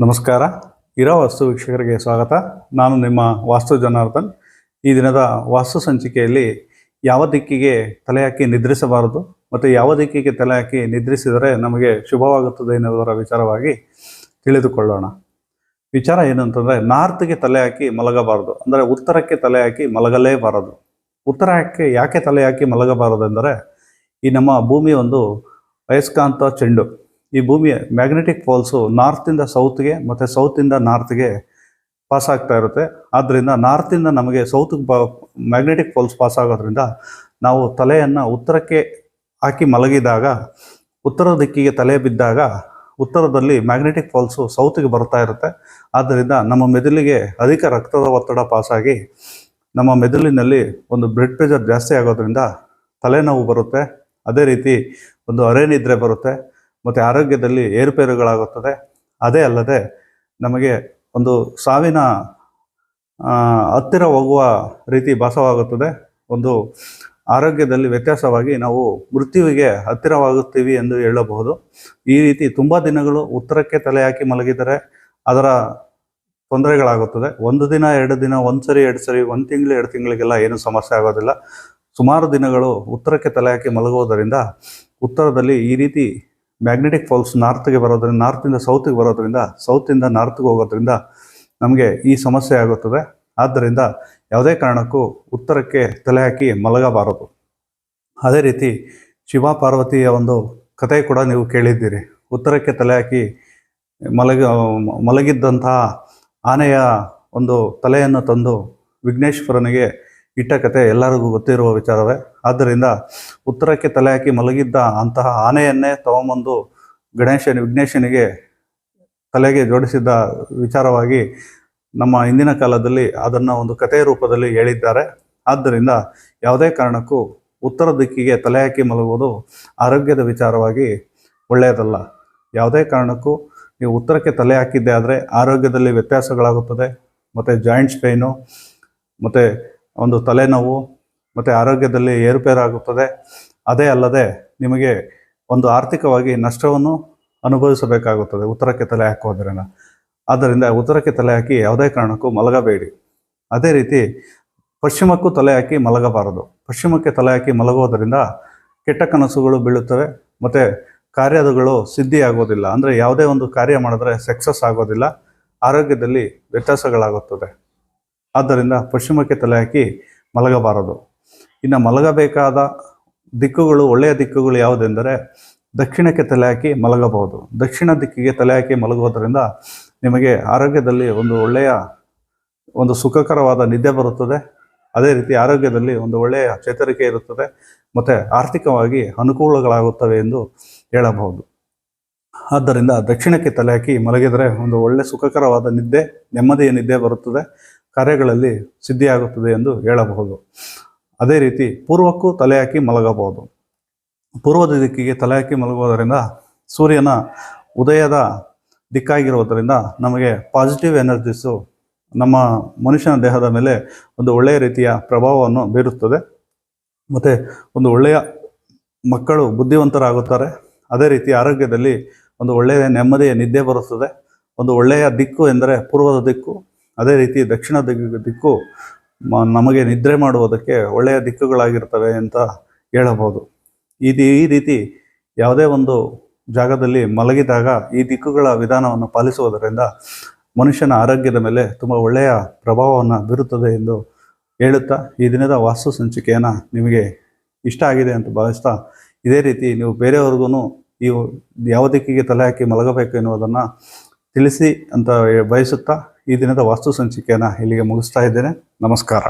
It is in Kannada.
ನಮಸ್ಕಾರ. ಇರೋ ವಾಸ್ತು ವೀಕ್ಷಕರಿಗೆ ಸ್ವಾಗತ. ನಾನು ನಿಮ್ಮ ವಾಸ್ತು ಜನಾರ್ದನ್. ಈ ದಿನದ ವಾಸ್ತು ಸಂಚಿಕೆಯಲ್ಲಿ ಯಾವ ದಿಕ್ಕಿಗೆ ತಲೆ ಹಾಕಿ ನಿದ್ರಿಸಬಾರದು ಮತ್ತು ಯಾವ ದಿಕ್ಕಿಗೆ ತಲೆ ಹಾಕಿ ನಿದ್ರಿಸಿದರೆ ನಮಗೆ ಶುಭವಾಗುತ್ತದೆ ಎನ್ನುವುದರ ವಿಚಾರವಾಗಿ ತಿಳಿದುಕೊಳ್ಳೋಣ. ವಿಚಾರ ಏನಂತಂದರೆ, ನಾರ್ತ್ಗೆ ತಲೆ ಹಾಕಿ ಮಲಗಬಾರದು. ಅಂದರೆ ಉತ್ತರಕ್ಕೆ ತಲೆ ಹಾಕಿ ಮಲಗಲೇಬಾರದು. ಉತ್ತರಕ್ಕೆ ಯಾಕೆ ತಲೆ ಹಾಕಿ ಮಲಗಬಾರದು ಎಂದರೆ ಈ ನಮ್ಮ ಭೂಮಿ ಒಂದು ವಯಸ್ಕಾಂತ ಚೆಂಡು. ಈ ಭೂಮಿಯ ಮ್ಯಾಗ್ನೆಟಿಕ್ ಫಾಲ್ಸು ನಾರ್ತಿಂದ ಸೌತ್ಗೆ ಮತ್ತು ಸೌತಿಂದ ನಾರ್ತ್ಗೆ ಪಾಸ್ ಆಗ್ತಾ ಇರುತ್ತೆ. ಆದ್ದರಿಂದ ನಾರ್ತಿಂದ ನಮಗೆ ಸೌತ್ಗೆ ಬ ಮ್ಯಾಗ್ನೆಟಿಕ್ ಫಾಲ್ಸ್ ಪಾಸ್ ಆಗೋದ್ರಿಂದ ನಾವು ತಲೆಯನ್ನು ಉತ್ತರಕ್ಕೆ ಹಾಕಿ ಮಲಗಿದಾಗ, ಉತ್ತರ ದಿಕ್ಕಿಗೆ ತಲೆ ಬಿದ್ದಾಗ ಉತ್ತರದಲ್ಲಿ ಮ್ಯಾಗ್ನೆಟಿಕ್ ಫಾಲ್ಸು ಸೌತ್ಗೆ ಬರ್ತಾ ಇರುತ್ತೆ. ಆದ್ದರಿಂದ ನಮ್ಮ ಮೆದುಳಿಗೆ ಅಧಿಕ ರಕ್ತದ ಒತ್ತಡ ಪಾಸಾಗಿ ನಮ್ಮ ಮೆದುಳಿನಲ್ಲಿ ಒಂದು ಬ್ಲಡ್ ಪ್ರೆಷರ್ ಜಾಸ್ತಿ ಆಗೋದ್ರಿಂದ ತಲೆನೋವು ಬರುತ್ತೆ. ಅದೇ ರೀತಿ ಒಂದು ಅರೆ ನಿದ್ರೆ ಬರುತ್ತೆ. ಮತ್ತು ಆರೋಗ್ಯದಲ್ಲಿ ಏರುಪೇರುಗಳಾಗುತ್ತದೆ. ಅದೇ ಅಲ್ಲದೆ ನಮಗೆ ಒಂದು ಸಾವಿನ ಹತ್ತಿರ ಹೋಗುವ ರೀತಿ ಭಾಸವಾಗುತ್ತದೆ. ಒಂದು ಆರೋಗ್ಯದಲ್ಲಿ ವ್ಯತ್ಯಾಸವಾಗಿ ನಾವು ಮೃತ್ಯುವಿಗೆ ಹತ್ತಿರವಾಗುತ್ತೀವಿ ಎಂದು ಹೇಳಬಹುದು. ಈ ರೀತಿ ತುಂಬ ದಿನಗಳು ಉತ್ತರಕ್ಕೆ ತಲೆ ಹಾಕಿ ಮಲಗಿದರೆ ಅದರ ತೊಂದರೆಗಳಾಗುತ್ತದೆ. ಒಂದು ದಿನ, ಎರಡು ದಿನ, ಒಂದು ಸರಿ, ಎರಡು ಸರಿ, ಒಂದು ತಿಂಗಳು, ಎರಡು ತಿಂಗಳಿಗೆಲ್ಲ ಏನು ಸಮಸ್ಯೆ ಆಗೋದಿಲ್ಲ. ಸುಮಾರು ದಿನಗಳು ಉತ್ತರಕ್ಕೆ ತಲೆ ಹಾಕಿ ಮಲಗುವುದರಿಂದ ಉತ್ತರದಲ್ಲಿ ಈ ರೀತಿ ಮ್ಯಾಗ್ನೆಟಿಕ್ ಫಾಲ್ಸ್ ನಾರ್ತ್ಗೆ ಬರೋದ್ರಿಂದ ನಾರ್ತಿಂದ ಸೌತ್ಗೆ ಬರೋದ್ರಿಂದ ಸೌತಿಂದ ನಾರ್ತ್ಗೆ ಹೋಗೋದ್ರಿಂದ ನಮಗೆ ಈ ಸಮಸ್ಯೆ ಆಗುತ್ತದೆ. ಆದ್ದರಿಂದ ಯಾವುದೇ ಕಾರಣಕ್ಕೂ ಉತ್ತರಕ್ಕೆ ತಲೆ ಹಾಕಿ ಮಲಗಬಾರದು. ಅದೇ ರೀತಿ ಶಿವ ಪಾರ್ವತಿಯ ಒಂದು ಕಥೆ ಕೂಡ ನೀವು ಕೇಳಿದ್ದೀರಿ. ಉತ್ತರಕ್ಕೆ ತಲೆ ಹಾಕಿ ಮಲಗ, ಮಲಗಿದ್ದಂತಹ ಆನೆಯ ಒಂದು ತಲೆಯನ್ನು ತಂದು ವಿಘ್ನೇಶ್ವರನಿಗೆ ಇಟ್ಟ ಕತೆ ಎಲ್ಲರಿಗೂ ಗೊತ್ತಿರುವ ವಿಚಾರವೇ. ಆದ್ದರಿಂದ ಉತ್ತರಕ್ಕೆ ತಲೆ ಹಾಕಿ ಮಲಗಿದ್ದ ಅಂತಹ ಆನೆಯನ್ನೇ ತಗೊಂಬಂದು ಗಣೇಶನ ವಿಘ್ನೇಶನಿಗೆ ತಲೆಗೆ ಜೋಡಿಸಿದ್ದ ವಿಚಾರವಾಗಿ ನಮ್ಮ ಹಿಂದಿನ ಕಾಲದಲ್ಲಿ ಅದನ್ನು ಒಂದು ಕಥೆಯ ರೂಪದಲ್ಲಿ ಹೇಳಿದ್ದಾರೆ. ಆದ್ದರಿಂದ ಯಾವುದೇ ಕಾರಣಕ್ಕೂ ಉತ್ತರ ದಿಕ್ಕಿಗೆ ತಲೆ ಹಾಕಿ ಮಲಗುವುದು ಆರೋಗ್ಯದ ವಿಚಾರವಾಗಿ ಒಳ್ಳೆಯದಲ್ಲ. ಯಾವುದೇ ಕಾರಣಕ್ಕೂ ನೀವು ಉತ್ತರಕ್ಕೆ ತಲೆ ಹಾಕಿದ್ದೆ ಆದರೆ ಆರೋಗ್ಯದಲ್ಲಿ ವ್ಯತ್ಯಾಸಗಳಾಗುತ್ತದೆ. ಮತ್ತು ಜಾಯಿಂಟ್ಸ್ ಪೇಯ್ನು ಮತ್ತು ಒಂದು ತಲೆನೋವು ಮತ್ತು ಆರೋಗ್ಯದಲ್ಲಿ ಏರುಪೇರಾಗುತ್ತದೆ. ಅದೇ ಅಲ್ಲದೆ ನಿಮಗೆ ಒಂದು ಆರ್ಥಿಕವಾಗಿ ನಷ್ಟವನ್ನು ಅನುಭವಿಸಬೇಕಾಗುತ್ತದೆ. ಉತ್ತರಕ್ಕೆ ತಲೆ ಹಾಕೋದ್ರಿಂದ ಆದ್ದರಿಂದ ಉತ್ತರಕ್ಕೆ ತಲೆ ಹಾಕಿ ಯಾವುದೇ ಕಾರಣಕ್ಕೂ ಮಲಗಬೇಡಿ. ಅದೇ ರೀತಿ ಪಶ್ಚಿಮಕ್ಕೂ ತಲೆ ಹಾಕಿ ಮಲಗಬಾರದು. ಪಶ್ಚಿಮಕ್ಕೆ ತಲೆ ಹಾಕಿ ಮಲಗೋದರಿಂದ ಕೆಟ್ಟ ಕನಸುಗಳು ಬೀಳುತ್ತವೆ. ಮತ್ತು ಕಾರ್ಯಗಳು ಸಿದ್ಧಿಯಾಗೋದಿಲ್ಲ ಅಂದರೆ ಯಾವುದೇ ಒಂದು ಕಾರ್ಯ ಮಾಡಿದ್ರೆ ಸಕ್ಸಸ್ ಆಗೋದಿಲ್ಲ. ಆರೋಗ್ಯದಲ್ಲಿ ವ್ಯತ್ಯಾಸಗಳಾಗುತ್ತದೆ. ಆದ್ದರಿಂದ ಪಶ್ಚಿಮಕ್ಕೆ ತಲೆ ಹಾಕಿ ಮಲಗಬಾರದು. ಇನ್ನು ಮಲಗಬೇಕಾದ ದಿಕ್ಕುಗಳು, ಒಳ್ಳೆಯ ದಿಕ್ಕುಗಳು ಯಾವುದೆಂದರೆ ದಕ್ಷಿಣಕ್ಕೆ ತಲೆ ಹಾಕಿ ಮಲಗಬಹುದು. ದಕ್ಷಿಣ ದಿಕ್ಕಿಗೆ ತಲೆ ಹಾಕಿ ಮಲಗುವುದರಿಂದ ನಿಮಗೆ ಆರೋಗ್ಯದಲ್ಲಿ ಒಂದು ಒಳ್ಳೆಯ, ಒಂದು ಸುಖಕರವಾದ ನಿದ್ದೆ ಬರುತ್ತದೆ. ಅದೇ ರೀತಿ ಆರೋಗ್ಯದಲ್ಲಿ ಒಂದು ಒಳ್ಳೆಯ ಚೇತರಿಕೆ ಇರುತ್ತದೆ. ಮತ್ತು ಆರ್ಥಿಕವಾಗಿ ಅನುಕೂಲಗಳಾಗುತ್ತವೆ ಎಂದು ಹೇಳಬಹುದು. ಆದ್ದರಿಂದ ದಕ್ಷಿಣಕ್ಕೆ ತಲೆ ಹಾಕಿ ಮಲಗಿದರೆ ಒಂದು ಒಳ್ಳೆ ಸುಖಕರವಾದ ನಿದ್ದೆ, ನೆಮ್ಮದಿಯ ನಿದ್ದೆ ಬರುತ್ತದೆ. ಕಾರ್ಯಗಳಲ್ಲಿ ಸಿದ್ಧಿಯಾಗುತ್ತದೆ ಎಂದು ಹೇಳಬಹುದು. ಅದೇ ರೀತಿ ಪೂರ್ವಕ್ಕೂ ತಲೆ ಹಾಕಿ ಮಲಗಬಹುದು. ಪೂರ್ವದ ದಿಕ್ಕಿಗೆ ತಲೆ ಹಾಕಿ ಮಲಗುವುದರಿಂದ ಸೂರ್ಯನ ಉದಯದ ದಿಕ್ಕಾಗಿರುವುದರಿಂದ ನಮಗೆ ಪಾಸಿಟಿವ್ ಎನರ್ಜಿಸು ನಮ್ಮ ಮನುಷ್ಯನ ದೇಹದ ಮೇಲೆ ಒಂದು ಒಳ್ಳೆಯ ರೀತಿಯ ಪ್ರಭಾವವನ್ನು ಬೀರುತ್ತದೆ. ಮತ್ತು ಒಂದು ಒಳ್ಳೆಯ ಮಕ್ಕಳು ಬುದ್ಧಿವಂತರಾಗುತ್ತಾರೆ. ಅದೇ ರೀತಿ ಆರೋಗ್ಯದಲ್ಲಿ ಒಂದು ಒಳ್ಳೆಯ ನೆಮ್ಮದಿಯ ನಿದ್ದೆ ಬರುತ್ತದೆ. ಒಂದು ಒಳ್ಳೆಯ ದಿಕ್ಕು ಎಂದರೆ ಪೂರ್ವದ ದಿಕ್ಕು ಅದೇ ರೀತಿ ದಕ್ಷಿಣ ದಿಕ್ಕು ನಮಗೆ ನಿದ್ರೆ ಮಾಡುವುದಕ್ಕೆ ಒಳ್ಳೆಯ ದಿಕ್ಕುಗಳಾಗಿರ್ತವೆ ಅಂತ ಹೇಳಬಹುದು. ಇದು ಈ ರೀತಿ ಯಾವುದೇ ಒಂದು ಜಾಗದಲ್ಲಿ ಮಲಗಿದಾಗ ಈ ದಿಕ್ಕುಗಳ ವಿಧಾನವನ್ನು ಪಾಲಿಸುವುದರಿಂದ ಮನುಷ್ಯನ ಆರೋಗ್ಯದ ಮೇಲೆ ತುಂಬ ಒಳ್ಳೆಯ ಪ್ರಭಾವವನ್ನು ಬೀರುತ್ತದೆ ಎಂದು ಹೇಳುತ್ತಾ ಈ ದಿನದ ವಾಸ್ತು ಸಂಚಿಕೆಯನ್ನು ನಿಮಗೆ ಇಷ್ಟ ಆಗಿದೆ ಅಂತ ಭಾವಿಸ್ತಾ ಇದೇ ರೀತಿ ನೀವು ಬೇರೆಯವ್ರಿಗೂ ಈ ಯಾವ ದಿಕ್ಕಿಗೆ ತಲೆ ಹಾಕಿ ಮಲಗಬೇಕು ಎನ್ನುವುದನ್ನು ತಿಳಿಸಿ ಅಂತ ಬಯಸುತ್ತಾ ಈ ದಿನದ ವಾಸ್ತು ಸಂಚಿಕೆಯನ್ನು ಇಲ್ಲಿಗೆ ಮುಗಿಸ್ತಾ ಇದ್ದೇನೆ. ನಮಸ್ಕಾರ.